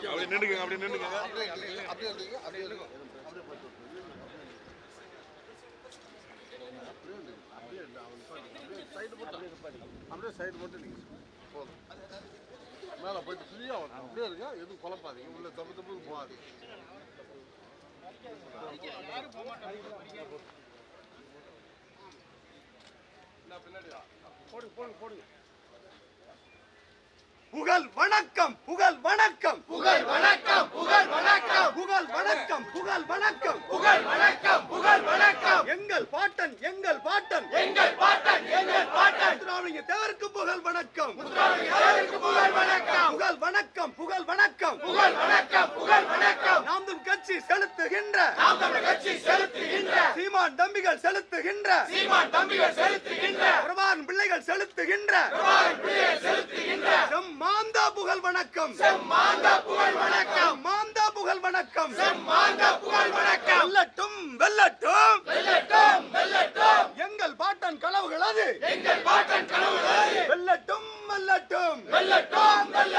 அப்படி நின்றுங்க அப்படி நின்றுங்க அப்படியே அப்படியே அப்படியே அப்படியே அப்படியே அப்படியே போட்டு அப்படியே சைடு மட்டும் நீங்கள் போதும். மேலே போயிட்டு ஃப்ரீயாக வரணும். அப்படியே இருங்க. எதுவும் குழப்பாதீங்க. உள்ள தப்பு தப்பு போகாதீங்க. போடுங்க போடுங்க போடுங்க. புகழ் வணக்கம் புகழ் வணக்கம். புகழ் வணக்கம் புகழ் வணக்கம். புகழ் வணக்கம் புகழ் வணக்கம். புகழ் வணக்கம் புகழ் வணக்கம். எங்கள் பாட்டன் எங்கள் பாட்டன். எங்கள் பாட்டன் எங்கள் பாட்டன். முத்துராமலிங்க தேவருக்கு புகழ் வணக்கம். முத்துராமலிங்க புகழ் வணக்கம். புகழ் வணக்கம் புகழ் வணக்கம். புகழ் வணக்கம் புகழ் வணக்கம். தமிழ் கட்சி செலுத்துகின்ற நாம் தமிழர் கட்சி செலுத்துகின்ற சீமான் தம்பிகள் செலுத்துகின்ற சீமான் தம்பிகள் செலுத்துகின்ற பிரபாகரன் பிள்ளைகள் செலுத்துகின்ற பிரபாகரன் பிள்ளைகள் செலுத்துகின்ற செம்மாந்தா புகழ் வணக்கம். செம்மாந்த புகழ் வணக்கம். மாந்தா புகழ் வணக்கம். செம்மாந்த புகழ் வணக்கம். வெல்லட்டும் வெல்லட்டும். வெல்லட்டும் வெல்லட்டும். எங்கள் பாட்டன் கனவுகள் அது. எங்கள் பாட்டன் கனவுகள் வெல்லட்டும் வெல்லட்டும். வெல்லட்டும் வெல்லட்டும்.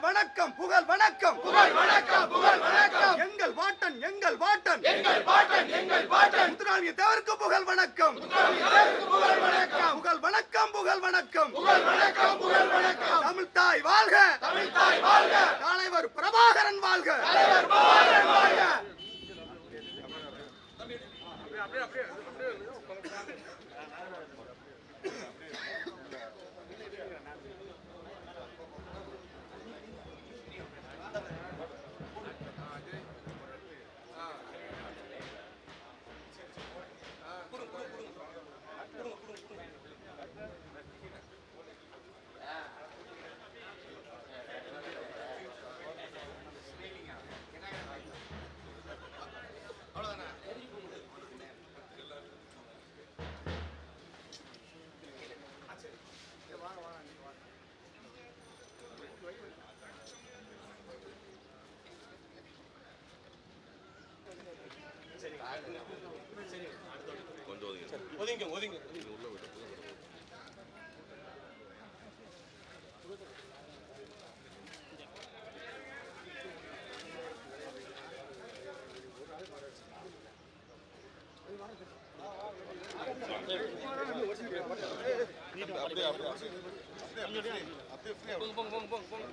புகழ் வணக்கம் புகழ் வணக்கம். புகழ் வணக்கம் புகழ் வணக்கம். எங்கள் பாட்டன் எங்கள் பாட்டன் எங்கள் பாட்டன் எங்கள் பாட்டன் முத்துராமலிங்க தேவருக்கு புகழ் வணக்கம். புகழ் வணக்கம். புகழ் வணக்கம் புகழ் வணக்கம். புகழ் வணக்கம் புகழ் வணக்கம். தமிழ் தாய் வாழ்க. தமிழ் தாய் வாழ்க. தலைவர் பிரபாகரன் வாழ்க. தலைவர் பிரபாகரன் வாழ்க. ஒதுங்க ஒதுங்க. அப்படியே அப்படியே அப்படியே. அப்படியே ஃப்ரீயாக போங்க போங்க போங்க போங்க.